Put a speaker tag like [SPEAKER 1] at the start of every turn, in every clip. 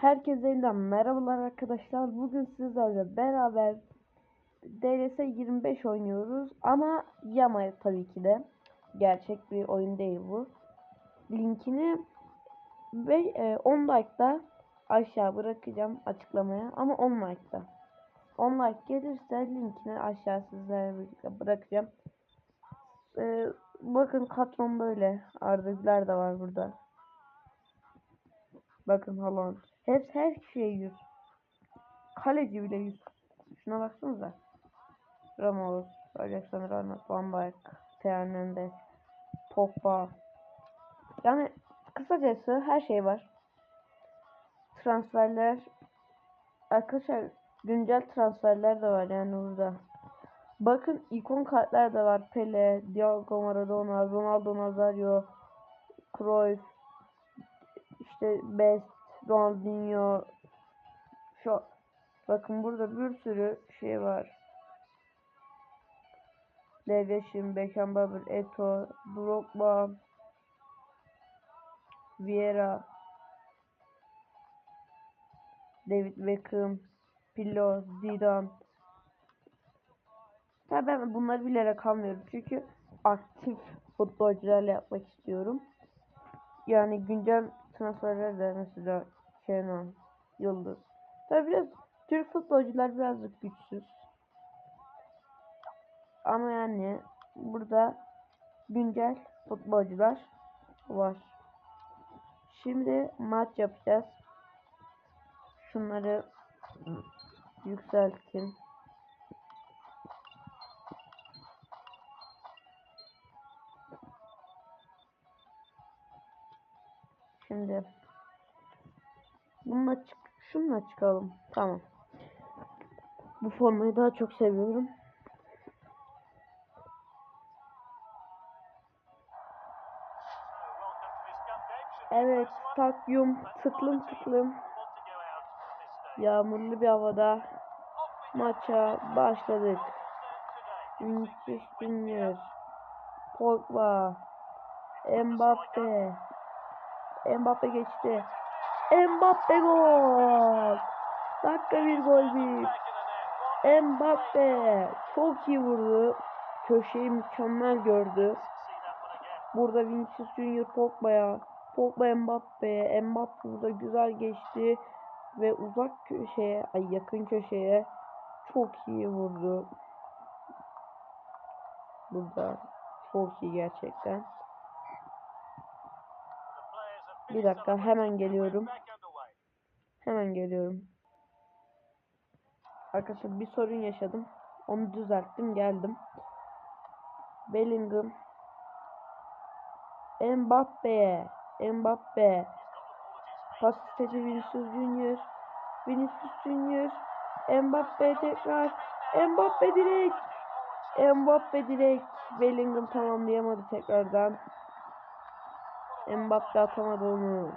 [SPEAKER 1] Herkese yeniden merhabalar arkadaşlar. Bugün sizlerle beraber DLS 25 oynuyoruz. Ama Yama tabii ki de. Gerçek bir oyun değil bu. Linkini ve e, 10 like'da aşağı bırakacağım açıklamaya. Ama 10 like'da. 10 like gelirse linkini aşağı sizlere birlikte bırakacağım. E, bakın katron böyle. Arda Güler de var burada. Bakın Haaland. Hepsi her şey yüz. Kaleci bile yüz. Şuna baksanıza. Ramos, Alexander Arnold, Van Dijk, Theo Hernandez, Pogba. Yani kısacası her şey var. Transferler arkadaşlar güncel transferler de var yani burada. Bakın ikon kartlar da var. Pele, Diego Maradona, Ronaldo Nazario, Cruyff, işte Best, Ronaldinho. Şu bakın burada bir sürü şey var. Leveşin, Beckenbauer, Eto, Drogba, Vieira, David Beckham, Pirlo, Zidane. Ya ben bunları bilerek almıyorum çünkü aktif futbolcularla yapmak istiyorum. Yani güncel transferler de mesela Kenan, Yıldız. Tabi biraz Türk futbolcular birazcık güçsüz. Ama yani burada güncel futbolcular var. Şimdi maç yapacağız. Şunları yükseltin. Şimdi bununla çık şununla çıkalım. Tamam. Bu formayı daha çok seviyorum. Evet, stadyum tıklım tıklım. Yağmurlu bir havada maça başladık. Vinicius Junior, Pogba, Mbappe, Mbappe geçti. Mbappe gol. Dakika bir gol bir. Mbappe çok iyi vurdu. Köşeyi mükemmel gördü. Burada Vinicius Junior Pogba'ya. Pogba Mbappe'ye. Mbappe burada güzel geçti. Ve uzak köşeye, ay yakın köşeye çok iyi vurdu. Burada çok iyi gerçekten. Bir dakika hemen geliyorum. Hemen geliyorum. Arkadaşlar bir sorun yaşadım. Onu düzelttim geldim. Bellingham. Mbappe. Mbappe. Pas istedi Vinicius Junior. Vinicius Junior. Mbappe tekrar. Mbappe direkt. Mbappe direkt. Bellingham tamamlayamadı tekrardan. Mbappe atamadı onu.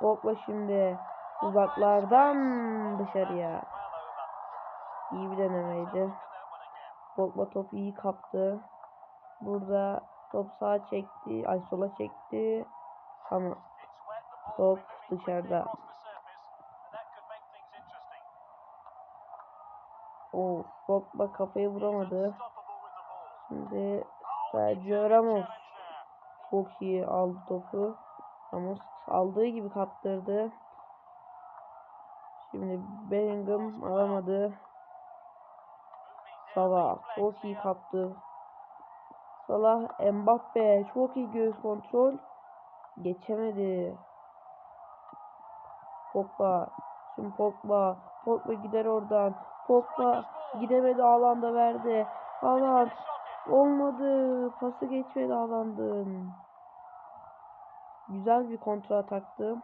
[SPEAKER 1] Pogba şimdi uzaklardan dışarıya. İyi bir denemeydi. Pogba topu iyi kaptı. Burada top sağa çekti. Ay sola çekti. Ama top dışarıda. O Pogba kafayı vuramadı. Şimdi Sergio Ramos çok iyi aldı topu. Ramos aldığı gibi kaptırdı. Şimdi Bellingham alamadı. Salah çok iyi kaptı. Salah Mbappe çok iyi göğüs kontrol. Geçemedi. Pogba. Şimdi Pogba. Pogba gider oradan. Pogba gidemedi alanda verdi. Haaland olmadı. Pası geçmedi Haaland'ın. Güzel bir kontra ataktı.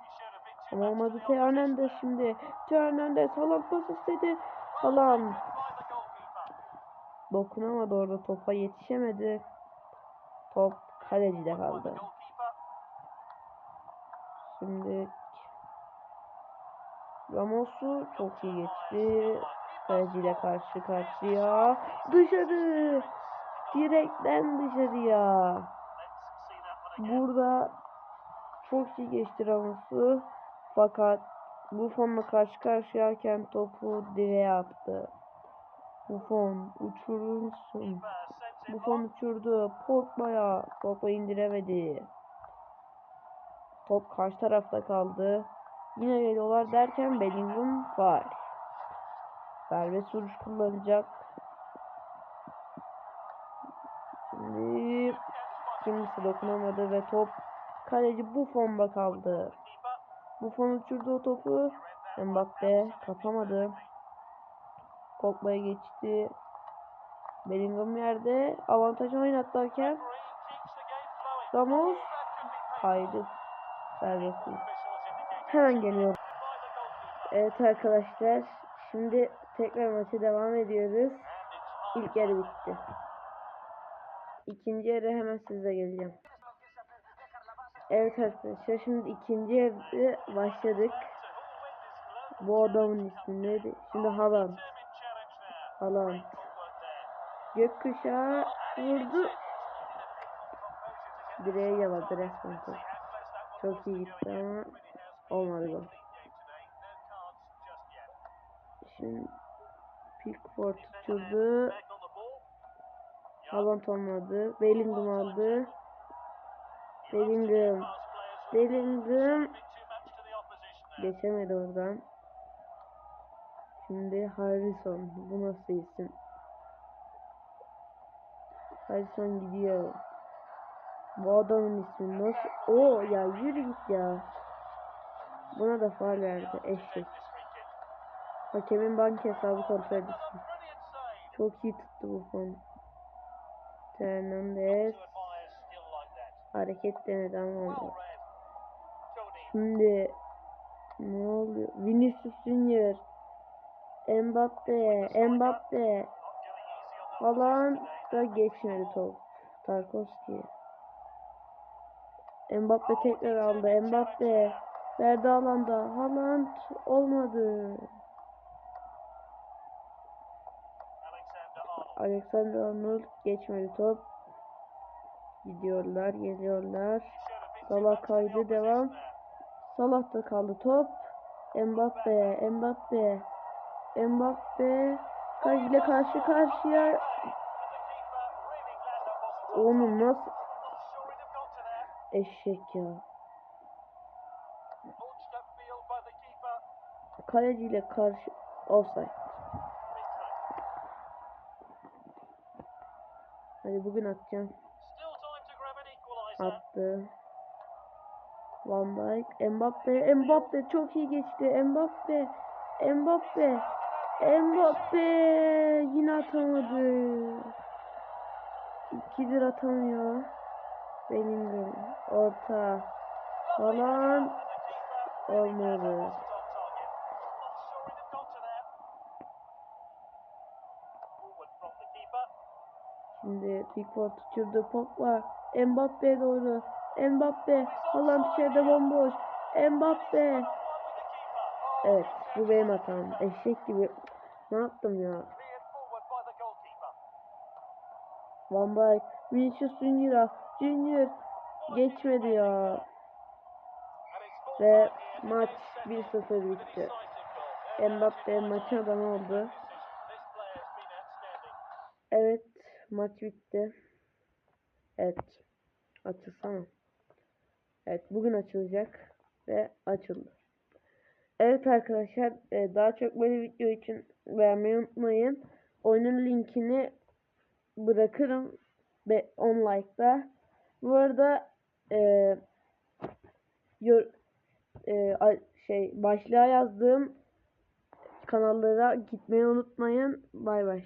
[SPEAKER 1] Ama olmadı. Hernandez şimdi. Hernandez Haaland pas istedi. Haaland dokunamadı orada topa yetişemedi. Top kalecide kaldı. Şimdi Ramos'u çok iyi geçti. Kaleciyle karşı karşıya. Dışarı. Direkten dışarıya. Burada çok iyi geçti Ramos'u. Fakat Buffon'la karşı karşıyayken topu direğe attı. Buffon uçurursun. Buffon uçurdu. Pogba'ya. Pogba indiremedi. Top karşı tarafta kaldı. Yine geliyorlar derken Bellingham var. Serbest vuruş kullanacak. Şimdi kimse dokunamadı ve top kaleci Buffon'da kaldı. Buffon uçurdu o topu. Mbappe kapamadı. Pogba'ya geçti. Bellingham yerde avantajı oynatlarken Ramos kaydı. Serbest. Hemen geliyor. Evet arkadaşlar. Şimdi tekrar maça devam ediyoruz. İlk yarı bitti. İkinci yarı hemen size geleceğim. Evet arkadaşlar şimdi ikinci yarı başladık. Bu adamın ismi neydi? Şimdi Haaland. Haaland. Gökkuşağı vurdu. Direğe yaladı resmen. Çok iyi gitti ama olmadı gol. Şimdi Pickford uçurdu. Haaland olmadı. Bellingham aldı. Bellingham. Bellingham geçemedi oradan. Şimdi Harrison. Bu nasıl isim? Harrison gidiyor. Bu adamın ismi nasıl? Oo ya yürü git ya. Buna da faal verdi eşek. Hakemin bank hesabı kontrol edilsin. Çok iyi tuttu bu fon. Fernandez hareket denedi ama. Şimdi ne oluyor? Vinicius Junior Mbappe Mbappe falan da geçmedi top. Tarkovski Mbappe tekrar aldı. Mbappe verdi alanda. Haaland olmadı. Alexander Arnold geçmedi top. Gidiyorlar, geliyorlar. Salah kaydı devam. Salah da kaldı top. Mbappe, Mbappe, Mbappe ile karşı karşıya. Onu nasıl eşek ya. Kaleciyle karşı offside. Hadi bugün atacağım. Attı. Van Dijk, Mbappe, Mbappe çok iyi geçti. Mbappe, Mbappe, Mbappe yine atamadı. İkidir atamıyor. Bellingham, orta falan olmadı. Şimdi Pickford uçurdu Pogba. Mbappe doğru. Mbappe. Haaland içeride bomboş. Mbappe. Evet bu benim hatam. Eşek gibi. Ne yaptım ya? Van Dijk. Vinicius Junior. Junior. Geçmedi ya. Ve maç 1-0 bitti. Mbappe maçın adamı oldu. Evet maç bitti. Evet. Açılsana. Evet bugün açılacak. Ve açıldı. Evet arkadaşlar e, daha çok böyle video için beğenmeyi unutmayın. Oyunun linkini bırakırım. Ve 10 like'da. Bu arada e, yor, e, şey başlığa yazdığım kanallara gitmeyi unutmayın. Bay bay.